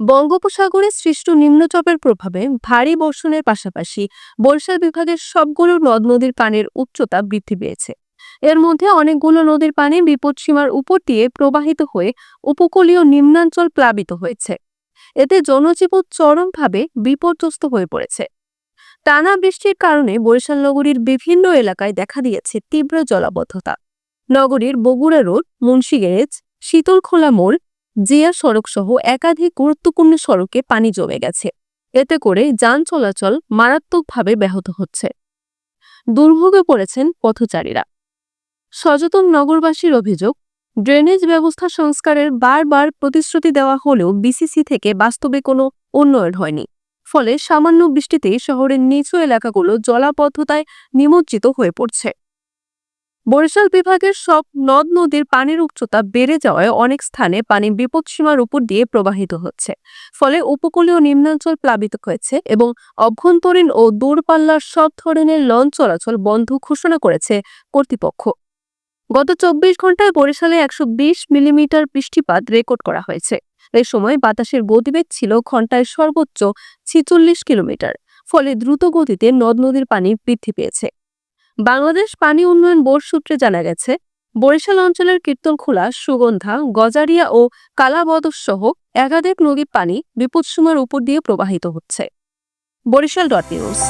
বঙ্গোপসাগরে সৃষ্ট নিম্নচাপের প্রভাবে ভারী বর্ষণের পাশাপাশি বরিশাল বিভাগের সবগুলো নদ নদীর পানির উচ্চতা বৃদ্ধি পেয়েছে। এর মধ্যে অনেকগুলো নদীর পানি বিপদসীমার উপর দিয়ে প্রবাহিত হয়ে উপকূলীয় নিম্নাঞ্চল প্লাবিত হয়েছে। এতে জনজীবন চরমভাবে বিপর্যস্ত হয়ে পড়েছে। টানা বৃষ্টির কারণে বরিশাল নগরীর বিভিন্ন এলাকায় দেখা দিয়েছে তীব্র জলাবদ্ধতা। নগরীর বগুড়া রোড, মুন্সি গ্যারেজ, শীতলখোলা মোড় জিয়া সড়ক সহ একাধিক গুরুত্বপূর্ণ সড়কে পানি জমে গেছে। এতে করে যান চলাচল মারাত্মকভাবে ব্যাহত হচ্ছে। দুর্ভোগে পড়েছেন পথচারীরা। সচেতন নগরবাসীর অভিযোগ, ড্রেনেজ ব্যবস্থা সংস্কারের বারবার প্রতিশ্রুতি দেওয়া হলেও বিসিসি থেকে বাস্তবে কোনো উন্নয়ন হয়নি। ফলে সামান্য বৃষ্টিতেই শহরের নিচু এলাকাগুলো জলাবদ্ধতায় নিমজ্জিত হয়ে পড়ছে। বরিশাল বিভাগের সব নদ নদীর পানির উচ্চতা বেড়ে যাওয়ায় অনেক স্থানে পানি বিপদসীমার উপর দিয়ে প্রবাহিত হচ্ছে। ফলে উপকূলীয় নিম্নাঞ্চল প্লাবিত হয়েছে এবং অভ্যন্তরীণ ও দূরপাল্লার সব ধরনের লঞ্চ চলাচল বন্ধ ঘোষণা করেছে কর্তৃপক্ষ। গত চব্বিশ ঘন্টায় বরিশালে একশো বিশ মিলিমিটার বৃষ্টিপাত রেকর্ড করা হয়েছে। এ সময় বাতাসের গতিবেগ ছিল ঘন্টায় সর্বোচ্চ ছিচল্লিশ কিলোমিটার, ফলে দ্রুত গতিতে নদ নদীর পানি বৃদ্ধি পেয়েছে। বাংলাদেশ পানি উন্নয়ন বোর্ড সূত্রে জানা গেছে, বরিশাল অঞ্চলের কীর্তনখোলা, সুগন্ধা, গজারিয়া ও কালাবদস সহ একাধিক নদীর পানি বিপদসীমার উপর দিয়ে প্রবাহিত হচ্ছে। Barishal dot news.